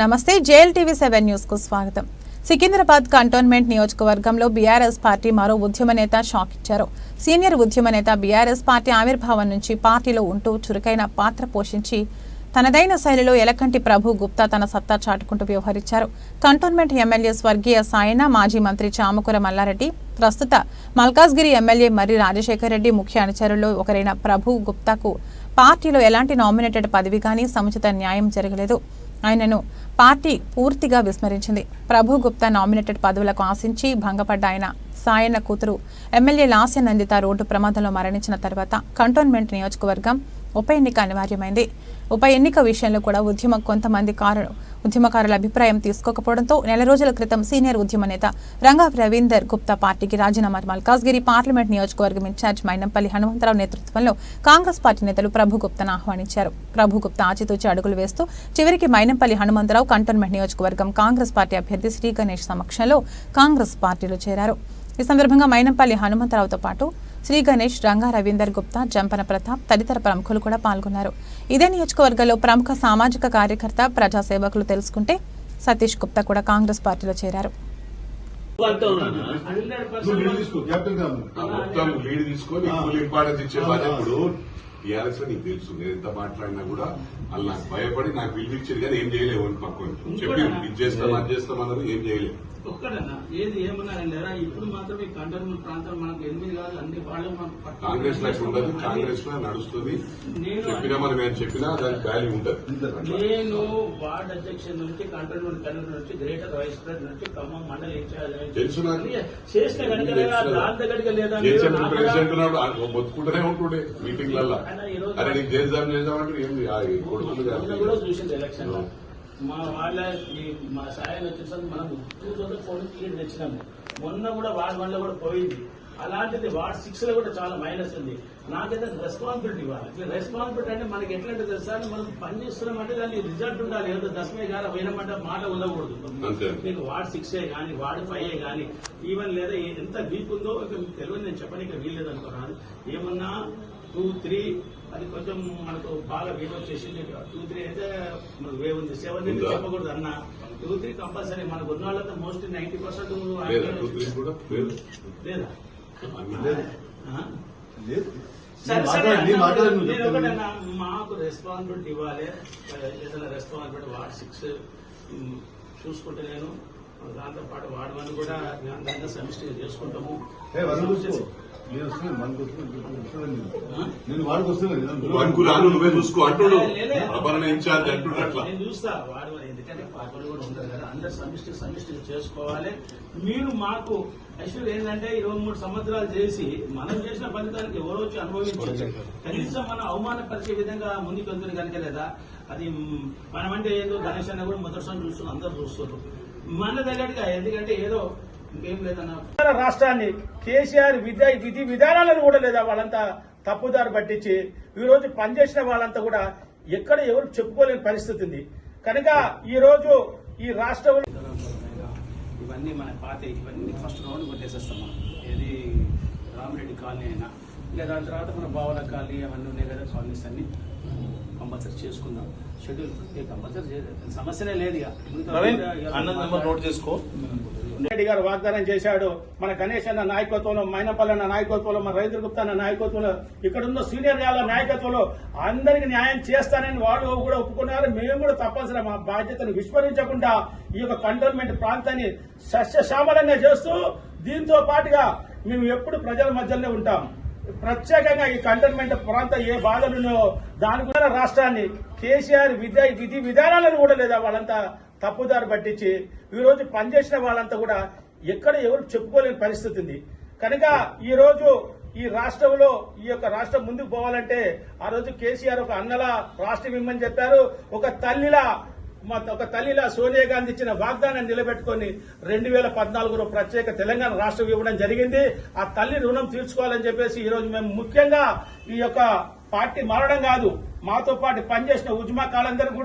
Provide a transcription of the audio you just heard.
నమస్తే JL TV seven న్యూస్కు స్వాగతం. సికింద్రాబాద్ కంటోన్మెంట్ నియోజకవర్గంలో బీఆర్ఎస్ పార్టీ మరో ఉద్యమ నేత షాక్ ఇచ్చారు. సీనియర్ ఉద్యమ నేత బీఆర్ఎస్ పార్టీ ఆవిర్భావం నుంచి పార్టీలో ఉంటూ చురుకైన పాత్ర పోషించి తనదైన శైలిలో ఎలకంటి ప్రభు గుప్తా తన సత్తా చాటుకుంటూ వ్యవహరించారు. కంటోన్మెంట్ ఎమ్మెల్యే స్వర్గీయ సాయన మాజీ మంత్రి చామకూర మల్లారెడ్డి ప్రస్తుత మల్కాజ్గిరి ఎమ్మెల్యే మర్రి రాజశేఖర్ రెడ్డి ముఖ్య అనుచరుల్లో ఒకరైన ప్రభు గుప్తాకు పార్టీలో ఎలాంటి నామినేటెడ్ పదవి కానీ సముచిత న్యాయం జరగలేదు. ఆయనను పార్టీ పూర్తిగా విస్మరించింది. ప్రభు గుప్తా నామినేటెడ్ పదవులకు ఆశించి భంగపడ్డ ఆయన సాయన్న కూతురు ఎమ్మెల్యే లాస్య నందిత రోడ్డు ప్రమాదంలో మరణించిన తర్వాత కంటోన్మెంట్ నియోజకవర్గం ఉప ఎన్నిక అనివార్యమైంది. ఉప ఎన్నిక విషయంలో కూడా ఉద్యమ కొంతమంది కారు ఉద్యమకారుల అభిప్రాయం తీసుకోకపోవడంతో నెల రోజుల క్రితం సీనియర్ ఉద్యమ నేత రంగా రవీందర్ గుప్తా పార్టీకి రాజీనామా మల్కాజ్గిరి పార్లమెంట్ నియోజకవర్గం ఇన్ఛార్జ్ మైనంపల్లి హనుమంతరావు నేతృత్వంలో కాంగ్రెస్ పార్టీ నేతలు ప్రభు గుప్తాను ఆహ్వానించారు. ప్రభు గుప్తా ఆచితూచి అడుగులు వేస్తూ చివరికి మైనంపల్లి హనుమంతరావు కంటోన్మెంట్ నియోజకవర్గం కాంగ్రెస్ పార్టీ అభ్యర్థి శ్రీ గణేష్ సమక్షంలో కాంగ్రెస్ పార్టీలో చేరారు. ఈ సందర్భంగా మైనంపల్లి హనుమంతరావుతో పాటు శ్రీ గణేష్ రంగా రవీందర్ గుప్తా జంపన ప్రతాప్ తదితర ప్రముఖులు కూడా పాల్గొన్నారు. ఇదే నియోజకవర్గంలో ప్రముఖ సామాజిక కార్యకర్త ప్రజాసేవకులు తెలుసుకుంటే సతీష్ గుప్తా కూడా కాంగ్రెస్ పార్టీలో చేరారు. అంటూ టీఆర్ఎస్ నీకు తెలుసు. నేను ఎంత మాట్లాడినా కూడా వాళ్ళు నాకు భయపడి నాకు పిలిపించారు కానీ ఏం చేయలేవు అని పక్కన. చెప్పి ఇది చేస్తాం అది చేస్తాం అన్నది ఏం చేయలేవు. ఒక్కడన్నా ఏది ఏమన్నారండి లేరా? ఇప్పుడు మాత్రం ఈ కంటోన్మెంట్ ప్రాంతం మనకు ఎనిమిది కాదు అన్ని వాళ్ళు మనకు కాంగ్రెస్ లెక్క ఉండదు కాంగ్రెస్లో నడుస్తుంది. నేను చెప్పినా మనం ఏం చెప్పినా దానికి వాల్యూ ఉంటుంది నేను వార్డ్ అధ్యక్షుల నుంచి కంటోన్మెంట్ కన్వీనర్ నుంచి గ్రేటర్ వైస్ ప్రెసిడెంట్ నుంచి ఖమ్మం మండలి ఇన్ఛార్జ్ తెలుసు. చేసిన కనుక లేదా దాని దగ్గరికి లేదా ప్రెసిడెంట్ మొత్తుకుంటూనే ఉంటుండే మీటింగ్లలో అరే నీకు చేద్దాం కొడుకులు. కూడా చూసింది ఎలక్షన్. మా వాళ్ళ ఈ మా సాయం వచ్చేసరికి మనం టూ థౌసండ్ ఫోర్ లీడ్ తెచ్చినాము. మొన్న కూడా వార్డ్ వన్లో కూడా పోయింది. అలాంటిది వార్డ్ సిక్స్లో కూడా చాలా మైనస్ ఉంది. నాకైతే రెస్పాన్సిబిలిటీ ఇవ్వాలి. రెస్పాన్సిబిలిటీ అంటే మనకి ఎట్లాంటి తెలుసా? మనం పని చేస్తున్నామంటే దానికి రిజల్ట్ ఉండాలి. ఏదో దశమే గారు పోయినామంటే మాట ఉండకూడదు. మీకు వార్డ్ సిక్స్ ఏ కానీ వార్డ్ ఫైవ్ ఏ కానీ ఈవెన్ లేదా ఎంత వీక్ ఉందో ఇక మీకు తెలియదు నేను చెప్పడానికి వీల్లేదు అనుకున్నాను ఏమన్నా టూ త్రీ అది కొంచెం మనకు బాగా వేవ్ వచ్చేసింది. టూ త్రీ అయితే మనకు వేవ్ ఉంది. సెవెన్ అయితే? చెప్పకూడదు అన్న. టూ త్రీ కంపల్సరీ మనకు ఉన్న వాళ్ళతో మోస్ట్లీ నైన్టీ పర్సెంట్ లేదా? మాకు రెస్పాన్సిబిలిటీ ఇవ్వాలి. ఏదైనా రెస్పాన్సిబిలిటీ వార్డ్ సిక్స్ చూసుకుంటే నేను దాంతో పాటు వార్డ్ వన్ కూడా దాంట్లో సమిష్టిగా చేసుకుంటాము. నేను వస్తున్నాను, వాడికి వస్తున్నాను వన్కు రాను నువ్వే చూసుకో అంటుడు. అపరణ ఇన్ఛార్జ్ అంటుడు అట్లా. నేను చూస్తా వాడు ఎందుకంటే పాపలు కూడా ఉంటారు కదా అందరు సమిష్టి సమిష్టి చేసుకోవాలి. మీరు మాకు యాక్చువల్ ఏంటంటే ఇరవై మూడు సంవత్సరాలు చేసి మనం చేసిన ఫలితానికి ఎవరో వచ్చి అనుభవించారు కనీసం మనం అవమానపరిచే విధంగా ముందుకు వెళ్తుంది కనుక లేదా అది మనమంటే ఏదో గణేష్ అన్న కూడా మొదటిసారి చూస్తున్నాం అందరు చూస్తున్నారు. మన దగ్గరగా ఎందుకంటే ఏదో ఇంకేం లేదన్న రాష్ట్రాన్ని కేసీఆర్ విద్య విధి విధానాలను కూడా లేదా వాళ్ళంతా తప్పుదారి పట్టించి ఈ రోజు పనిచేసిన వాళ్ళంతా కూడా ఎక్కడ ఎవరు చెప్పుకోలేని పరిస్థితి ఉంది. కనుక ఈ రోజు ఈ రాష్ట్రంలో ఇవన్నీ మన పాత ఇవన్నీ ఫస్ట్ రౌండ్ కొట్టేసేస్తాం మనం ఏది రామిరెడ్డి కాలనీ అయినా. ఇంకా దాని తర్వాత మన బావల కాలనీ అవన్నీ ఉన్నాయి కదా కాలనీస్ అన్ని. కంపల్సరీ చేసుకుందాం. షెడ్యూల్ కంపల్సరీ సమస్యనే లేదు ఇక. ప్రవీణ్ అన్న నెంబర్ నోట్ చేసుకో. రెడ్డి గారు వాగ్దానం చేశాడు. మన గణేష్ అన్న నాయకత్వంలో మైనపల్లి అన్న నాయకత్వంలో మన రవీంద్ర గుప్తా అన్న నాయకత్వంలో ఇక్కడ ఉన్న సీనియర్ గాల నాయకత్వంలో అందరికి న్యాయం చేస్తానని వాళ్ళు కూడా ఒప్పుకున్నారు. మేము కూడా తప్పనిసరి మా బాధ్యతను విస్మరించకుండా ఈ యొక్క కంటోన్మెంట్ ప్రాంతాన్ని సస్యశ్యామలంగా చేస్తూ దీంతో పాటుగా మేము ఎప్పుడు ప్రజల మధ్యలోనే ఉంటాం. ప్రత్యేకంగా ఈ కంటోన్మెంట్ ప్రాంతం ఏ బాధలున్నాయో దాని కూడా రాష్ట్రాన్ని కేసీఆర్ విద్య విధి విధానాలను కూడా లేదా వాళ్ళంతా తప్పుదారి పట్టించి ఈరోజు పనిచేసిన వాళ్ళంతా కూడా ఎక్కడ ఎవరు చెప్పుకోలేని పరిస్థితి ఉంది. కనుక ఈరోజు ఈ రాష్ట్రంలో ఈ యొక్క రాష్ట్రం ముందుకు పోవాలంటే ఆ రోజు కేసీఆర్ ఒక అన్నలా రాష్ట్రం ఇమ్మని చెప్పారు. ఒక తల్లిలా ఒక తల్లిలా సోనియా గాంధీ ఇచ్చిన వాగ్దానాన్ని నిలబెట్టుకొని రెండు వేల పద్నాలుగులో ప్రత్యేక తెలంగాణ రాష్ట్రం ఇవ్వడం జరిగింది. ఆ తల్లి రుణం తీర్చుకోవాలని చెప్పేసి ఈ రోజు మేము ముఖ్యంగా ఈ యొక్క పార్టీ మారడం కాదు. మాతో పాటు పనిచేసిన ఉజ్మా కాలందరూ కూడా